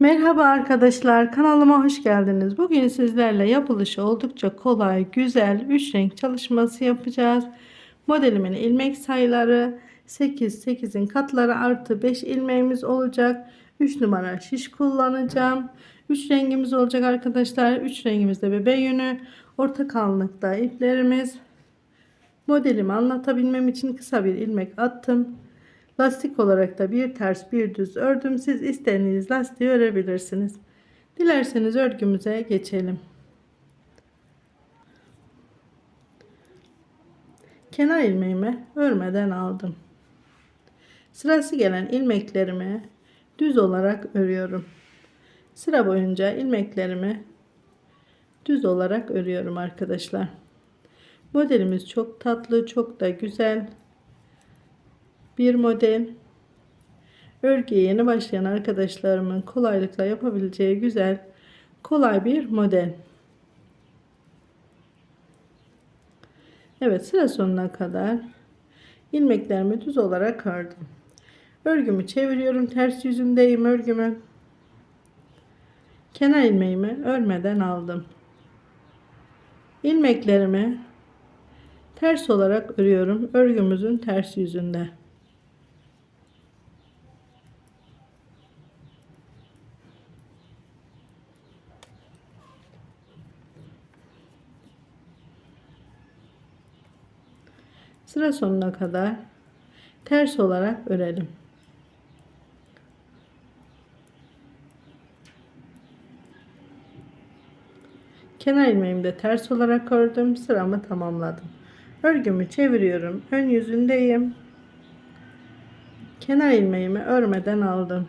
Merhaba arkadaşlar kanalıma hoş geldiniz. Bugün sizlerle yapılışı oldukça kolay, güzel 3 renk çalışması yapacağız. Modelimin ilmek sayıları 8, 8'in katları artı 5 ilmeğimiz olacak. 3 numara şiş kullanacağım. 3 rengimiz olacak arkadaşlar. 3 rengimizde bebe yünü, orta kalınlıkta iplerimiz. Modelimi anlatabilmem için kısa bir ilmek attım. Lastik olarak da bir ters bir düz ördüm. Siz istediğiniz lastiği örebilirsiniz. Dilerseniz örgümüze geçelim. Kenar ilmeğimi örmeden aldım. Sırası gelen ilmeklerimi düz olarak örüyorum. Sıra boyunca ilmeklerimi düz olarak örüyorum arkadaşlar. Modelimiz çok tatlı, çok da güzel bir model. Örgüye yeni başlayan arkadaşlarımın kolaylıkla yapabileceği güzel, kolay bir model. Evet sıra sonuna kadar ilmeklerimi düz olarak ördüm. Örgümü çeviriyorum. Ters yüzündeyim örgümün. Kenar ilmeğimi örmeden aldım. İlmeklerimi ters olarak örüyorum. Örgümüzün ters yüzünde. Sıra sonuna kadar ters olarak örelim. Kenar ilmeğimi de ters olarak ördüm. Sıramı tamamladım. Örgümü çeviriyorum. Ön yüzündeyim. Kenar ilmeğimi örmeden aldım.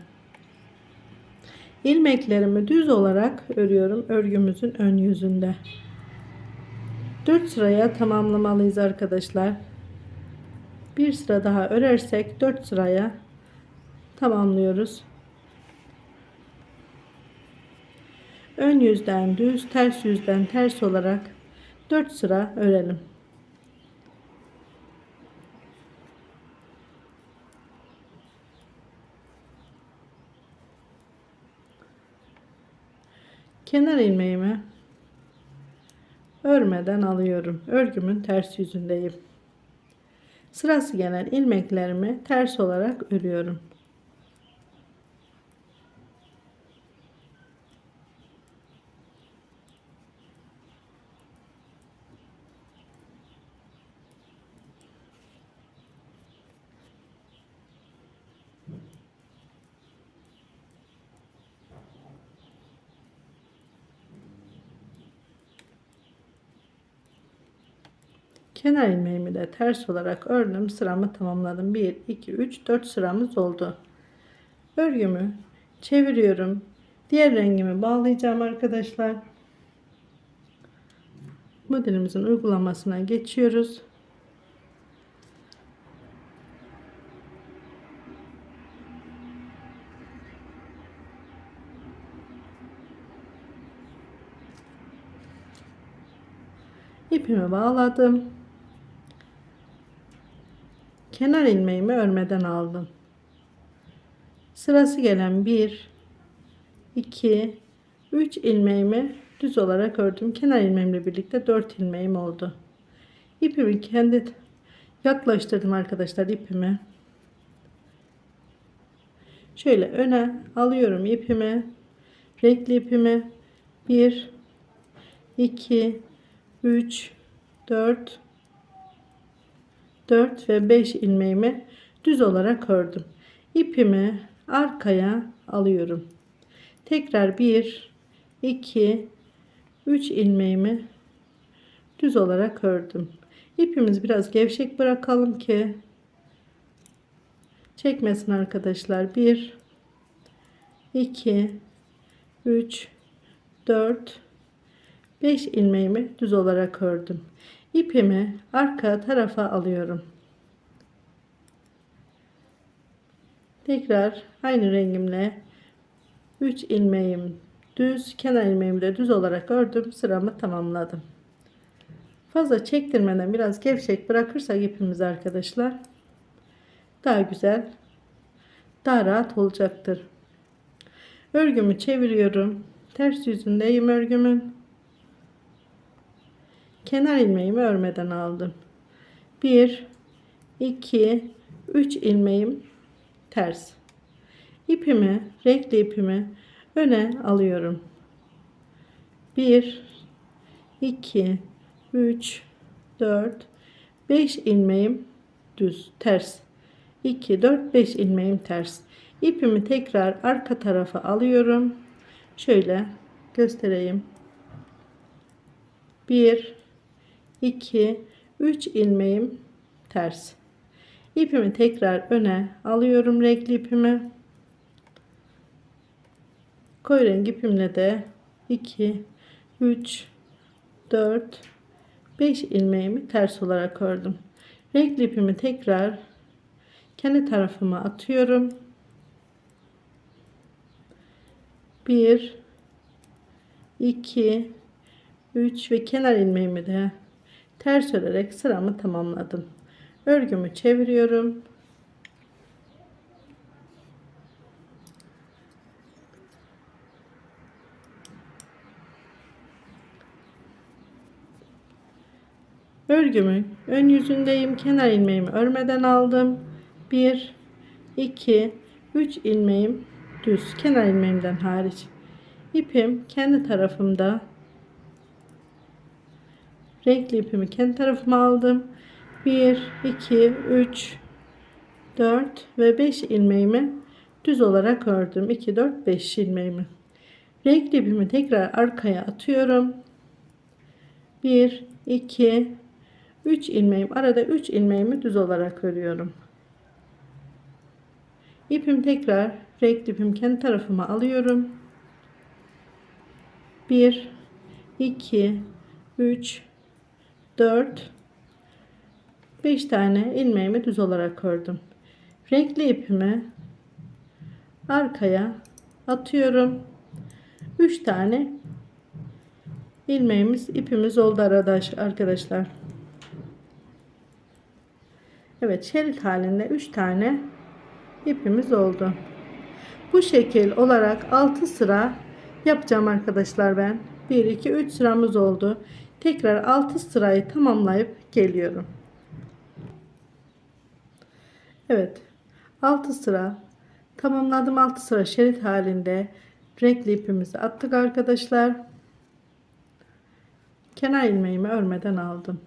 İlmeklerimi düz olarak örüyorum. Örgümüzün ön yüzünde. 4 sıraya tamamlamalıyız arkadaşlar. Bir sıra daha örersek 4 sıraya tamamlıyoruz. Ön yüzden düz, ters yüzden ters olarak 4 sıra örelim. Kenar ilmeğimi örmeden alıyorum. Örgümün ters yüzündeyim. Sırası gelen ilmeklerimi ters olarak örüyorum. Kenar ilmeğimi de ters olarak ördüm. Sıramı tamamladım. 1, 2, 3, 4 sıramız oldu. Örgümü çeviriyorum. Diğer rengimi bağlayacağım arkadaşlar. Modelimizin uygulamasına geçiyoruz. İpimi bağladım. Kenar ilmeğimi örmeden aldım. Sırası gelen 1 2 3 ilmeğimi düz olarak ördüm. Kenar ilmeğimle birlikte 4 ilmeğim oldu. İpimi kendi yaklaştırdım arkadaşlar ipimi. Şöyle öne alıyorum ipimi. Renkli ipimi. 1 2 3 4 4 ve 5 ilmeğimi düz olarak ördüm. İpimi arkaya alıyorum. Tekrar 1 2 3 ilmeğimi düz olarak ördüm. İpimiz biraz gevşek bırakalım ki çekmesin arkadaşlar. 1 2 3 4 5 ilmeğimi düz olarak ördüm. İpimi arka tarafa alıyorum. Tekrar aynı rengimle 3 ilmeğim düz, kenar ilmeğimi de düz olarak ördüm. Sıramı tamamladım. Fazla çektirmeden biraz gevşek bırakırsak ipimizi arkadaşlar daha güzel, daha rahat olacaktır. Örgümü çeviriyorum. Ters yüzündeyim örgümün. Kenar ilmeğimi örmeden aldım. 1 2 3 ilmeğim ters. İpimi, renkli ipimi öne alıyorum. 1 2 3 4 5 ilmeğim düz ters 2 4 5 ilmeğim ters ipimi tekrar arka tarafa alıyorum şöyle göstereyim 1 2 3 ilmeğim ters ipimi tekrar öne alıyorum renkli ipimi koyu renk ipimle de 2 3 4 5 ilmeğimi ters olarak ördüm. Renkli ipimi tekrar kendi tarafıma atıyorum. 1 2 3 ve kenar ilmeğimi de ters örerek sıramı tamamladım. Örgümü çeviriyorum. Örgümün ön yüzündeyim. Kenar ilmeğimi örmeden aldım. 1 2 3 ilmeğim düz. Kenar ilmeğimden hariç. İpim kendi tarafımda. Renkli ipimi kendi tarafıma aldım. 1 2 3 4 ve 5 ilmeğimi düz olarak ördüm. 2 4 5 ilmeğimi. Renkli ipimi tekrar arkaya atıyorum. 1 2 3 ilmeğim arada 3 ilmeğimi düz olarak örüyorum. İpim tekrar renkli ipim kendi tarafıma alıyorum. 1 2 3 4 5 tane ilmeğimi düz olarak ördüm. Renkli ipimi arkaya atıyorum. 3 tane ilmeğimiz ipimiz oldu arkadaşlar. Evet şerit halinde 3 tane ipimiz oldu. Bu şekil olarak 6 sıra yapacağım arkadaşlar ben. 1 2 3 sıramız oldu. Tekrar 6 sırayı tamamlayıp geliyorum. Evet. 6 sıra tamamladım. 6 sıra şerit halinde renkli ipimizi attık arkadaşlar. Kenar ilmeğimi örmeden aldım.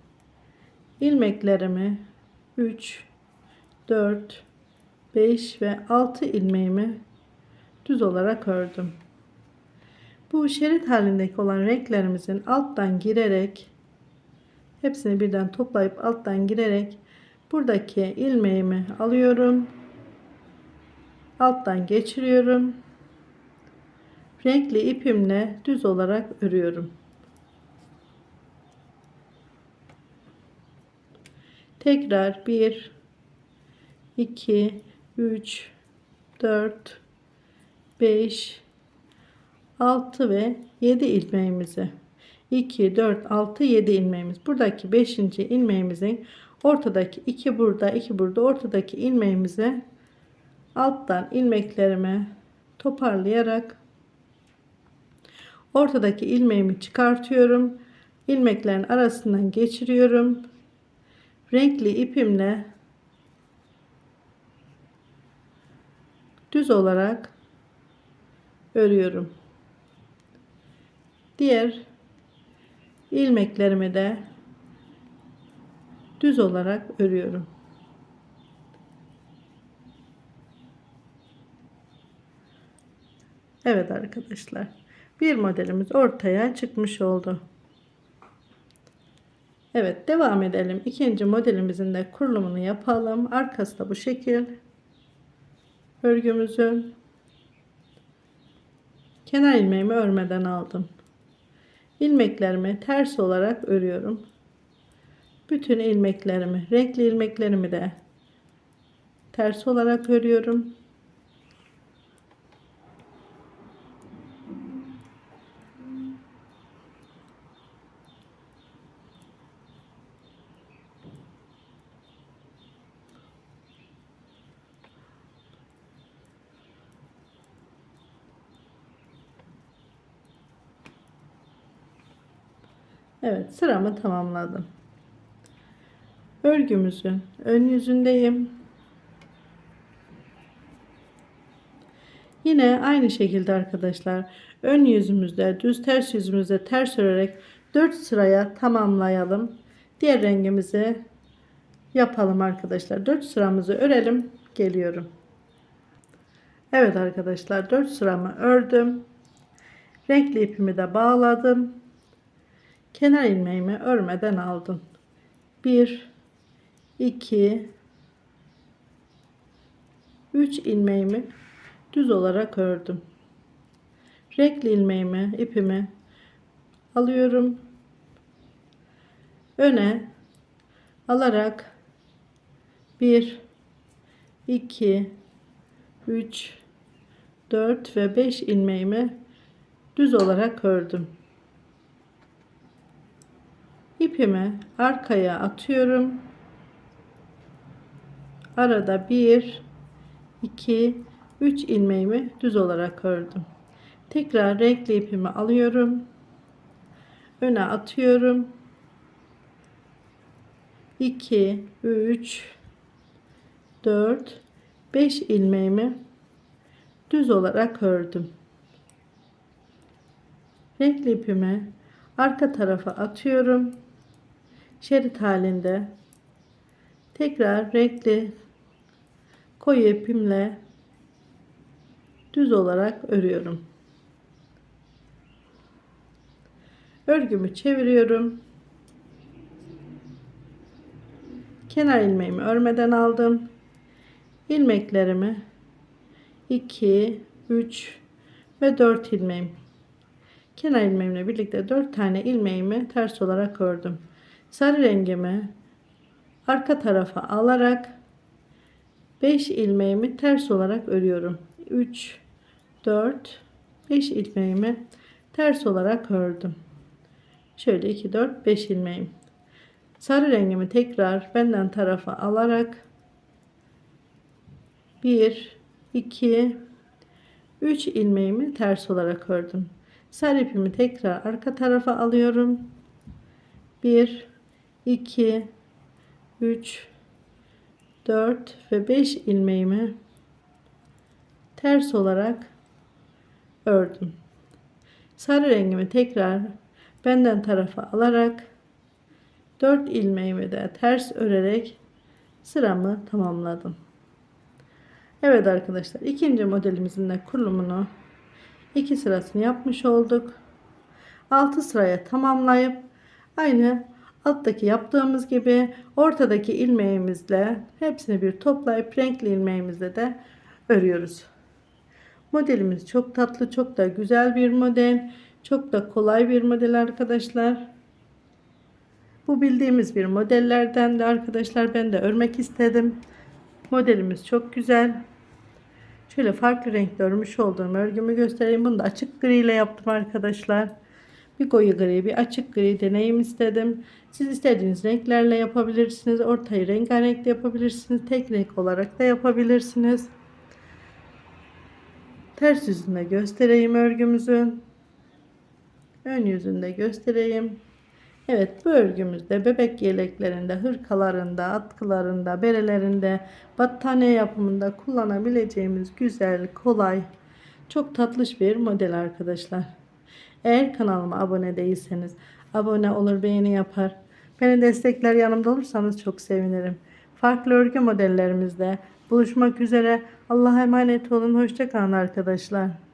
ilmeklerimi 3 4 5 ve 6 ilmeğimi düz olarak ördüm. Bu şerit halindeki olan renklerimizin alttan girerek hepsini birden toplayıp alttan girerek buradaki ilmeğimi alıyorum. Alttan geçiriyorum. Renkli ipimle düz olarak örüyorum. Tekrar 1 2 3 4 5 6 ve 7 ilmeğimizi 2 4 6 7 ilmeğimiz buradaki 5. ilmeğimizin ortadaki 2 burada 2 burada ortadaki ilmeğimizi alttan ilmeklerimi toparlayarak ortadaki ilmeğimi çıkartıyorum ilmeklerin arasından geçiriyorum renkli ipimle düz olarak örüyorum. Diğer ilmeklerimi de düz olarak örüyorum. Evet arkadaşlar. Bir modelimiz ortaya çıkmış oldu. Evet devam edelim. İkinci modelimizin de kurulumunu yapalım. Arkası da bu şekil. Örgümüzün kenar ilmeğimi örmeden aldım. İlmeklerimi ters olarak örüyorum. Bütün ilmeklerimi, renkli ilmeklerimi de ters olarak örüyorum. Evet sıramı tamamladım. Örgümüzün ön yüzündeyim. Yine aynı şekilde arkadaşlar ön yüzümüzde düz ters yüzümüzde ters örerek 4 sıraya tamamlayalım. Diğer rengimizi yapalım arkadaşlar. 4 sıramızı örelim. Geliyorum. Evet arkadaşlar 4 sıramı ördüm. Renkli ipimi de bağladım. Kenar ilmeğimi örmeden aldım. 1 2 3 ilmeğimi düz olarak ördüm. Renkli ilmeğimi, ipimi alıyorum. Öne alarak 1 2 3 4 ve 5 ilmeğimi düz olarak ördüm. İpimi arkaya atıyorum. Arada 1 2 3 ilmeğimi düz olarak ördüm. Tekrar renkli ipimi alıyorum. Öne atıyorum. 2 3 4 5 ilmeğimi düz olarak ördüm. Renkli ipimi arka tarafa atıyorum. Şerit halinde tekrar renkli koyu ipimle düz olarak örüyorum. Örgümü çeviriyorum. Kenar ilmeğimi örmeden aldım. İlmeklerimi 2, 3 ve 4 ilmeğim. Kenar ilmeğimle birlikte 4 tane ilmeğimi ters olarak ördüm. Sarı rengimi arka tarafa alarak 5 ilmeğimi ters olarak örüyorum. 3 4 5 ilmeğimi ters olarak ördüm. Şöyle 2 4 5 ilmeğim. Sarı rengimi tekrar benden tarafa alarak 1 2 3 ilmeğimi ters olarak ördüm. Sarı ipimi tekrar arka tarafa alıyorum. 1 2 3 4 ve 5 ilmeğimi ters olarak ördüm. Sarı rengimi tekrar benden tarafa alarak 4 ilmeğimi de ters örerek sıramı tamamladım. Evet arkadaşlar ikinci modelimizin de kurulumunu iki sırasını yapmış olduk. 6 sıraya tamamlayıp aynı alttaki yaptığımız gibi ortadaki ilmeğimizle hepsini bir toplayıp renkli ilmeğimizle de örüyoruz. Modelimiz çok tatlı, çok da güzel bir model. Çok da kolay bir model arkadaşlar. Bu bildiğimiz bir modellerden de arkadaşlar ben de örmek istedim. Modelimiz çok güzel. Şöyle farklı renkte örmüş olduğum örgümü göstereyim. Bunu da açık gri ile yaptım arkadaşlar. Bir koyu gri, bir açık gri deneyim istedim. Siz istediğiniz renklerle yapabilirsiniz. Ortayı rengarenk de yapabilirsiniz. Tek renk olarak da yapabilirsiniz. Ters yüzünde göstereyim örgümüzün. Ön yüzünde göstereyim. Evet bu örgümüzde bebek yeleklerinde, hırkalarında, atkılarında, berelerinde, battaniye yapımında kullanabileceğimiz güzel, kolay, çok tatlış bir model arkadaşlar. Eğer kanalıma abone değilseniz abone olur beğeni yapar. Beni destekler yanımda olursanız çok sevinirim. Farklı örgü modellerimizde buluşmak üzere. Allah'a emanet olun. Hoşçakalın arkadaşlar.